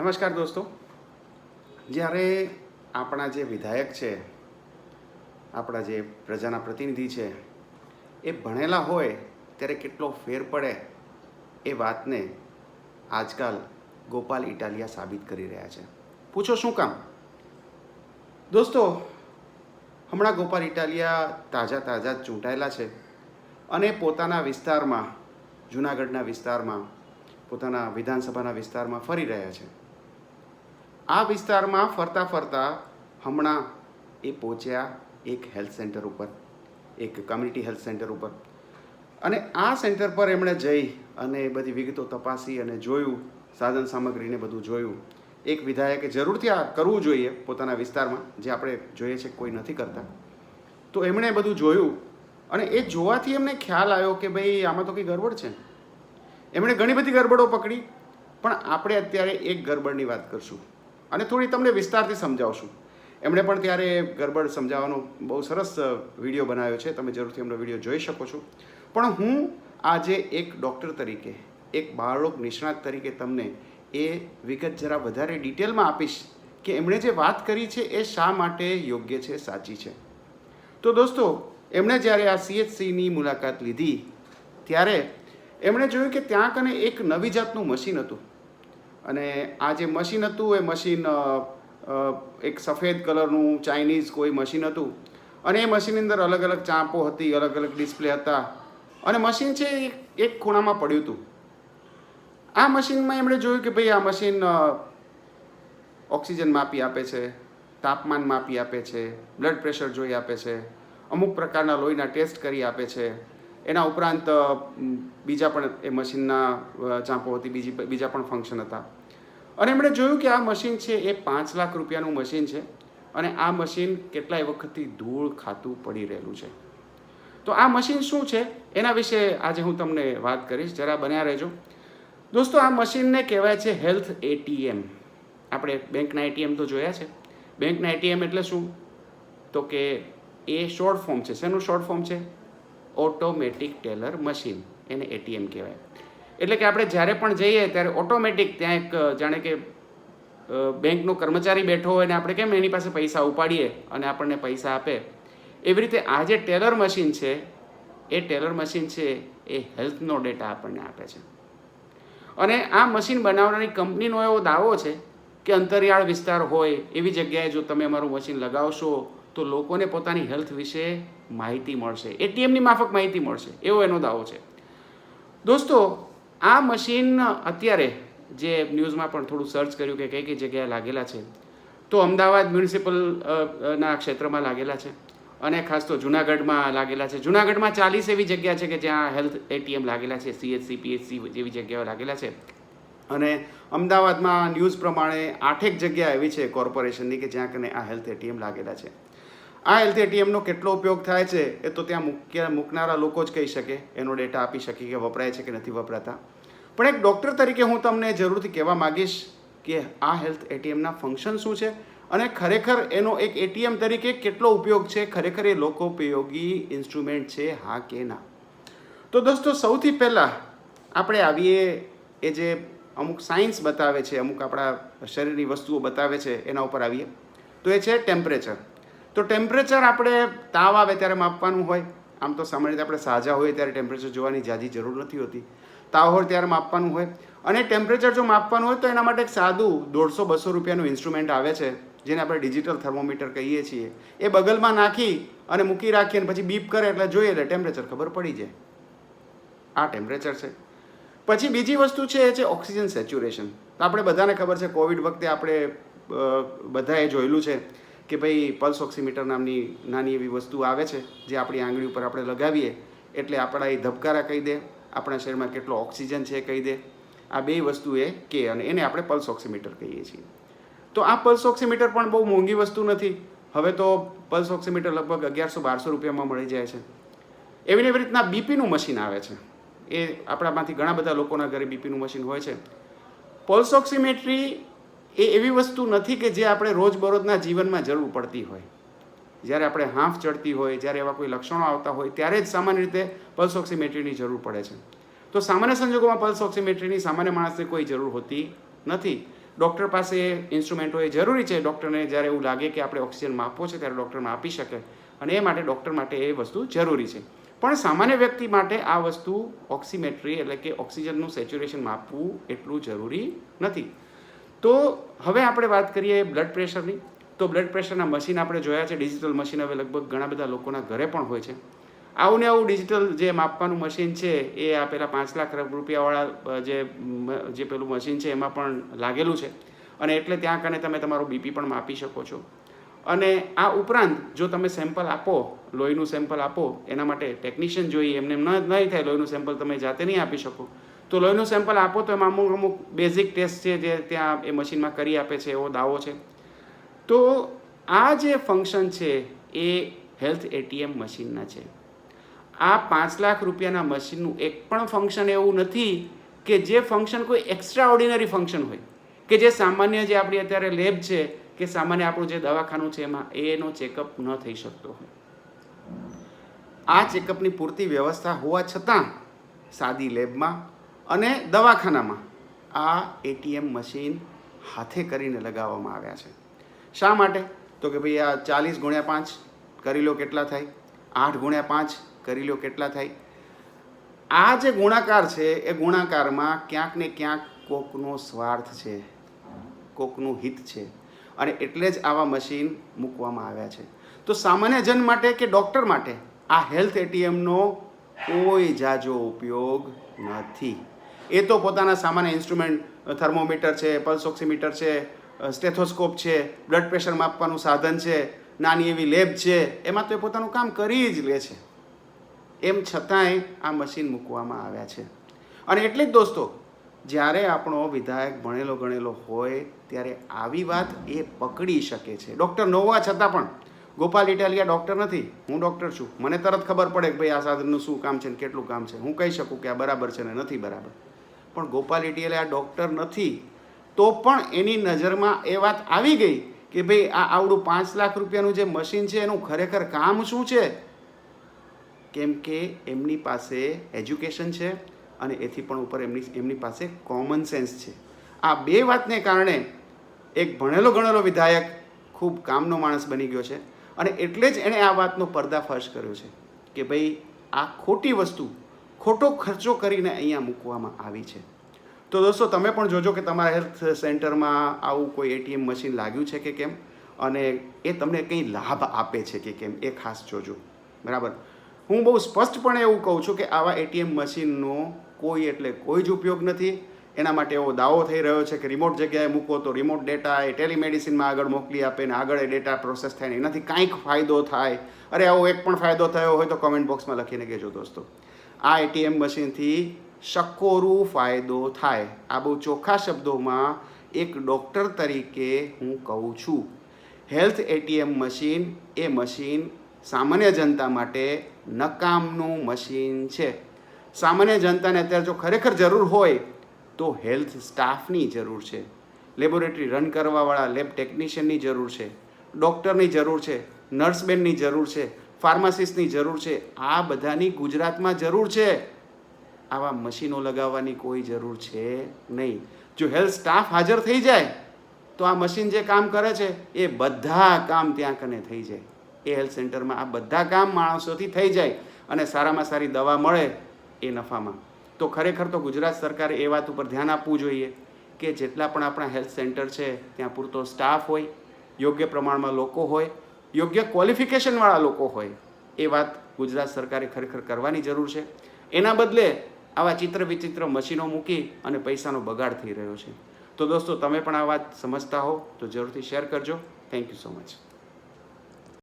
નમસ્કાર દોસ્તો. જ્યારે આપણા જે વિધાયક છે, આપણા જે પ્રજાના પ્રતિનિધિ છે, એ ભણેલા હોય ત્યારે કેટલો ફેર પડે એ વાતને આજકાલ ગોપાલ ઇટાલિયા સાબિત કરી રહ્યા છે. પૂછો શું કામ? દોસ્તો, હમણાં ગોપાલ ઇટાલિયા તાજા તાજા ચૂંટાયેલા છે અને પોતાના વિસ્તારમાં, જૂનાગઢના વિસ્તારમાં, પોતાના વિધાનસભાના વિસ્તારમાં ફરી રહ્યા છે. આ વિસ્તારમાં ફરતા ફરતા હમણાં એ પહોંચ્યા એક હેલ્થ સેન્ટર ઉપર, એક કમ્યુનિટી હેલ્થ સેન્ટર ઉપર. અને આ સેન્ટર પર એમણે જઈ અને એ બધી વિગતો તપાસી અને જોયું, સાધન સામગ્રીને બધું જોયું. એક વિધાયકે જરૂરથી આ કરવું જોઈએ પોતાના વિસ્તારમાં, જે આપણે જોઈએ છે કોઈ નથી કરતા. તો એમણે બધું જોયું અને એ જોવાથી એમને ખ્યાલ આવ્યો કે ભાઈ, આમાં તો કંઈ ગરબડ છે. એમણે ઘણી બધી ગરબડો પકડી, પણ આપણે અત્યારે એક ગરબડની વાત કરશું. અને થોડી તમને વિસ્તારથી સમજાવશું. એમણે પણ ત્યારે ગરબડ સમજાવવાનો બહુ સરસ વીડિયો બનાવ્યો છે. તમે જરૂરથી એમનો વીડિયો જોઈ શકો છો. પણ હું આજે એક ડૉક્ટર તરીકે, એક બાળરોગ નિષ્ણાત તરીકે તમને એ વિગત જરા વધારે ડિટેલમાં આપીશ કે એમણે જે વાત કરી છે એ શા માટે યોગ્ય છે, સાચી છે. તો દોસ્તો, એમણે જ્યારે આ સીએચસીની મુલાકાત લીધી, ત્યારે એમણે જોયું કે ત્યાં કને એક નવી જાતનું મશીન હતું. અને આ જે મશીન હતું, એ મશીન એક સફેદ કલરનું ચાઇનીઝ કોઈ મશીન હતું. અને એ મશીનની અંદર અલગ અલગ ચાંપો હતી, અલગ અલગ ડિસ્પ્લે હતા. અને મશીન છે, એ એક ખૂણામાં પડ્યું હતું. આ મશીનમાં એમણે જોયું કે ભાઈ આ મશીન ઓક્સિજન માપી આપે છે, તાપમાન માપી આપે છે, બ્લડ પ્રેશર જોઈ આપે છે, અમુક પ્રકારના લોહીના ટેસ્ટ કરી આપે છે. એના ઉપરાંત બીજા પણ એ મશીનના ચાંપો હતી, બીજી, બીજા પણ ફંક્શન હતા. અને એમણે જોયું કે આ મશીન છે એ પાંચ લાખ રૂપિયાનું મશીન છે અને આ મશીન કેટલાય વખતથી ધૂળ ખાતું પડી રહેલું છે. તો આ મશીન શું છે? એના વિશે આજે હું તમને વાત કરીશ. જરા બન્યા રહેજો. દોસ્તો, આ મશીનને કહેવાય છે હેલ્થ એટીએમ. આપણે બેંકના એટીએમ તો જોયા છે. બેંકના એટીએમ એટલે શું? તો કે એ શોર્ટ ફોર્મ છે. શેનું શોર્ટ ફોર્મ છે? Automatic teller machine. એને એટીએમ કહેવાય. એટલે કે આપણે જ્યારે પણ જઈએ ત્યારે ઓટોમેટિક ત્યાં એક, જાણે કે બેંકનો કર્મચારી બેઠો હોય ને આપણે કેમ એની પાસે પૈસા ઉપાડીએ અને આપણને પૈસા આપે? એવી રીતે આ જે ટેલર મશીન છે, એ ટેલર મશીન છે, એ હેલ્થનો ડેટા આપણને આપે છે. અને આ મશીન બનાવનારી કંપનીનો એવો દાવો છે કે અંતરિયાળ વિસ્તાર હોય, એવી જગ્યાએ જો તમે અમારું મશીન લગાવશો, તો લોકોને પોતાની હેલ્થ વિશે માહિતી મળશે. એટીએમની માફક માહિતી મળશે. એવો એનો દાવો છે. દોસ્તો આ મશીન અત્યારે જે ન્યૂઝમાં પણ થોડું સર્ચ કર્યું કે કઈ કઈ જગ્યાએ લાગેલા છે, તો અમદાવાદ મ્યુનિસિપલ ના ક્ષેત્રમાં લાગેલા છે અને ખાસ તો જુનાગઢમાં લાગેલા છે. જુનાગઢમાં ચાલીસ એવી જગ્યા છે કે જ્યાં હેલ્થ એટીએમ લાગેલા છે સીએચસી પીએચસી જેવી જગ્યાઓ લાગેલા છે. અને અમદાવાદમાં ન્યૂઝ પ્રમાણે આઠેક જગ્યા એવી છે કોર્પોરેશનની કે જ્યાં કને આ હેલ્થ એટીએમ લાગેલા છે. આ હેલ્થ એટીએમનો કેટલો ઉપયોગ થાય છે એ તો ત્યાં મૂક્યા મૂકનારા લોકો જ કહી શકે, એનો ડેટા આપી શકે કે વપરાય છે કે નથી વપરાતા. પણ એક ડૉક્ટર તરીકે હું તમને જરૂરથી કહેવા માગીશ કે આ હેલ્થ એટીએમના ફંક્શન શું છે અને ખરેખર એનો એક એટીએમ તરીકે કેટલો ઉપયોગ છે? ખરેખર એ લોકોપયોગી ઇન્સ્ટ્રુમેન્ટ છે, હા કે ના? તો દોસ્તો, સૌથી પહેલાં આપણે આવીએ એ જે અમુક સાયન્સ બતાવે છે, અમુક આપણા શરીરની વસ્તુઓ બતાવે છે, એના ઉપર આવીએ. તો એ છે ટેમ્પરેચર તો ટેમ્પરેચર આપણે તાવ આવે ત્યારે માપવાનું હોય. આમ તો સામાન્ય રીતે આપણે સાજા હોય ત્યારે ટેમ્પરેચર જોવાની જાજી જરૂર નથી હોતી. તાવ ત્યારે માપવાનું હોય. અને ટેમ્પરેચર જો માપવાનું હોય તો એના માટે એક સાદું દોઢસો બસો રૂપિયાનું ઇન્સ્ટ્રુમેન્ટ આવે છે, જેને આપણે ડિજિટલ થર્મોમીટર કહીએ છીએ. એ બગલમાં નાખી અને મૂકી રાખીએ અને પછી બીપ કરે એટલે જોઈએ એટલે ટેમ્પરેચર ખબર પડી જાય. આ ટેમ્પરેચર છે. પછી બીજી વસ્તુ છે એ છે ઓક્સિજન સેચ્યુરેશન તો આપણે બધાને ખબર છે કોવિડ વખતે આપણે બધાએ જોયેલું છે કે ભાઈ પલ્સ ઓક્સિમીટર નામની નાની એવી વસ્તુ આવે છે, જે આપણી આંગળી ઉપર આપણે લગાવીએ, એટલે આપણા એ ધબકારા કહી દે આપણા શરીરમાં કેટલો ઓક્સિજન છે કહી દે. આ બે વસ્તુ એ કે અને એને આપણે પલ્સ ઓક્સિમીટર કહીએ છીએ. તો આ પલ્સ ઓક્સિમીટર પણ બહુ મોંઘી વસ્તુ નથી. હવે તો પલ્સ ઓક્સિમીટર લગભગ અગિયારસો બારસો રૂપિયામાં મળી જાય છે. એવી એવી રીતના બીપીનું મશીન આવે છે. એ આપણામાંથી ઘણા બધા લોકોના ઘરે બીપીનું મશીન હોય છે. પલ્સ ઓક્સિમેટ્રી એ એવી વસ્તુ નથી કે જે આપણે રોજબરોજના જીવનમાં જરૂર પડતી હોય. જ્યારે આપણે હાંફ ચડતી હોય, જ્યારે એવા કોઈ લક્ષણો આવતા હોય, ત્યારે જ સામાન્ય રીતે પલ્સ ઓક્સિમેટ્રીની જરૂર પડે છે. તો સામાન્ય સંજોગોમાં પલ્સ ઓક્સિમેટ્રીની સામાન્ય માણસને કોઈ જરૂર હોતી નથી. ડૉક્ટર પાસે ઇન્સ્ટ્રુમેન્ટો એ જરૂરી છે. ડૉક્ટરને જ્યારે એવું લાગે કે આપણે ઓક્સિજન માપવો છે, ત્યારે ડૉક્ટર આપી શકે અને એ માટે ડૉક્ટર માટે એ વસ્તુ જરૂરી છે. પણ સામાન્ય વ્યક્તિ માટે આ વસ્તુ ઓક્સિમેટ્રી એટલે કે ઓક્સિજનનું સેચ્યુરેશન માપવું એટલું જરૂરી નથી. તો હવે આપણે વાત કરીએ બ્લડ પ્રેશરની. તો બ્લડ પ્રેશરના મશીન આપણે જોયા છે ડિજિટલ મશીન હવે લગભગ ઘણા બધા લોકોના ઘરે પણ હોય છે. આવું ને આવું ડિજિટલ જે માપવાનું મશીન છે, એ આ પેલા પાંચ લાખ રૂપિયાવાળા જે જે પેલું મશીન છે, એમાં પણ લાગેલું છે. અને એટલે ત્યાં કને તમે તમારું બીપી પણ માપી શકો છો. અને આ ઉપરાંત જો તમે સેમ્પલ આપો, લોહીનું સેમ્પલ આપો, એના માટે ટેકનિશિયન જોઈએ, એમને ન, નહીં થાય લોહીનું સેમ્પલ તમે જાતે નહીં આપી શકો. તો લોહીનું સેમ્પલ આપો તો એમાં અમુક અમુક બેઝિક ટેસ્ટ છે જે ત્યાં એ મશીનમાં કરી આપે છે, એવો દાવો છે. તો આ જે ફંક્શન છે, એ હેલ્થ એટીએમ મશીનના છે. આ પાંચ લાખ રૂપિયાના મશીનનું એક પણ ફંક્શન એવું નથી કે જે ફંક્શન કોઈ એક્સ્ટ્રા ઓર્ડિનરી ફંક્શન હોય. કે જે સામાન્ય જે આપણી અત્યારે લેબ છે, કે સામાન્ય આપણું જે દવાખાનું છે એમાં, એનો ચેકઅપ ન થઈ શકતો હોય. આ ચેકઅપની પૂરતી વ્યવસ્થા હોવા છતાં સાદી લેબમાં અને દવાખાનામાં આ એટીએમ મશીન હાથે કરીને લગાવવામાં આવ્યા છે. શા માટે? તો કે ભાઈ આ ચાલીસ ગુણ્યા પાંચ કરી લો કેટલા થાય? આઠ ગુણ્યા પાંચ કરી લો કેટલા થાય? આ જે ગુણાકાર છે, એ ગુણાકારમાં ક્યાંક ને ક્યાંક કોકનો સ્વાર્થ છે, કોકનું હિત છે, અને એટલે જ આવા મશીન મૂકવામાં આવ્યા છે. તો સામાન્ય જન માટે કે ડૉક્ટર માટે? આ હેલ્થ એટીએમનો કોઈ જાજો ઉપયોગ નથી. એ તો પોતાના સામાન્ય ઇન્સ્ટ્રુમેન્ટ, થર્મોમીટર છે, પલ્સ ઓક્સીમીટર છે સ્ટેથોસ્કોપ છે, બ્લડ પ્રેશર માપવાનું સાધન છે, નાની એવી લેબ છે, એમાં તો એ પોતાનું કામ કરી જ લે છે. એમ છતાંય આ મશીન મૂકવામાં આવ્યા છે. અને એટલે જ દોસ્તો, જ્યારે આપણો વિધાયક ભણેલો ગણેલો હોય, ત્યારે આવી વાત એ પકડી શકે છે. ડૉક્ટર ન હોવા છતાં પણ, ગોપાલ ઇટાલિયા ડૉક્ટર નથી, હું ડૉક્ટર છું. મને તરત ખબર પડે કે ભાઈ આ સાધનનું શું કામ છે ને કેટલું કામ છે. હું કહી શકું કે આ બરાબર છે ને નથી બરાબર. પણ ગોપાલ ઇટાલિયા ડૉક્ટર નથી. તો પણ એની નજરમાં એ વાત આવી ગઈ કે ભાઈ આ આવડું પાંચ લાખ રૂપિયાનું જે મશીન છે એનું ખરેખર કામ શું છે? કેમ કે એમની પાસે એજ્યુકેશન છે અને એથી પણ ઉપર એમની એમની પાસે કોમન સેન્સ છે. આ બે વાતને કારણે એક ભણેલો ગણેલો વિધાયક ખૂબ કામનો માણસ બની ગયો છે અને એટલે જ એણે આ વાતનો પર્દાફાશ કર્યો છે કે ભાઈ આ ખોટી વસ્તુ ખોટો ખર્ચો કરીને અહીંયા મૂકવામાં આવી છે. તો દોસ્તો, તમે પણ જોજો કે તમારા હેલ્થ સેન્ટરમાં આવું કોઈ એટીએમ મશીન લાગ્યું છે કે કેમ? અને એ તમને કંઈ લાભ આપે છે કે કેમ? એ ખાસ જોજો. બરાબર? હું બહુ સ્પષ્ટપણે એવું કહું છું કે આવા એટીએમ મશીનનો કોઈ એટલે કોઈ જ ઉપયોગ નથી. એના માટે એવો દાવો થઈ રહ્યો છે કે રિમોટ જગ્યાએ મૂકો તો રિમોટ ડેટા એ ટેલિમેડિસિનમાં આગળ મોકલી આપે ને આગળ એ ડેટા પ્રોસેસ થાય ને એનાથી કાંઈક ફાયદો થાય. અરે આવો એક પણ ફાયદો થયો હોય તો કમેન્ટ બોક્સમાં લખીને કહેજો દોસ્તો. આ એટીએમ મશીનથી શક્કોરું ફાયદો થાય. આ બહુ ચોખ્ખા શબ્દોમાં એક ડૉક્ટર તરીકે હું કહું છું. હેલ્થ એટીએમ મશીન એ મશીન સામાન્ય જનતા માટે નકામનું મશીન છે. સામાન્ય જનતાને અત્યારે જો ખરેખર જરૂર હોય તો હેલ્થ સ્ટાફની જરૂર છે. લેબોરેટરી રન કરવાવાળા, લેબ ટેકનિશિયનની જરૂર છે. ડૉક્ટરની જરૂર છે. નર્સબેનની જરૂર છે. ફાર્માસિસ્ટની જરૂર છે. આ બધાની ગુજરાતમાં જરૂર છે. આવા મશીનો લગાવવાની કોઈ જરૂર છે નહીં. જો હેલ્થ સ્ટાફ હાજર થઈ જાય, તો આ મશીન જે કામ કરે છે, એ બધા કામ ત્યાં કને થઈ જાય. એ હેલ્થ સેન્ટરમાં આ બધા કામ માણસોથી થઈ જાય અને સારામાં સારી દવા મળે એ નફામાં. તો ખરેખર તો ગુજરાત સરકારે એ વાત ઉપર ધ્યાન આપવું જોઈએ કે જેટલા પણ આપણા હેલ્થ સેન્ટર છે, ત્યાં પૂરતો સ્ટાફ હોય, યોગ્ય પ્રમાણમાં લોકો હોય, યોગ્ય ક્વોલિફિકેશનવાળા લોકો હોય, એ વાત ગુજરાત સરકારે ખરેખર કરવાની જરૂર છે. એના બદલે આવા ચિત્ર વિચિત્ર મશીનો મૂકી અને પૈસાનો બગાડ થઈ રહ્યો છે. તો દોસ્તો, તમે પણ આ વાત સમજતા હો, તો જરૂરથી શેર કરજો. Thank you so much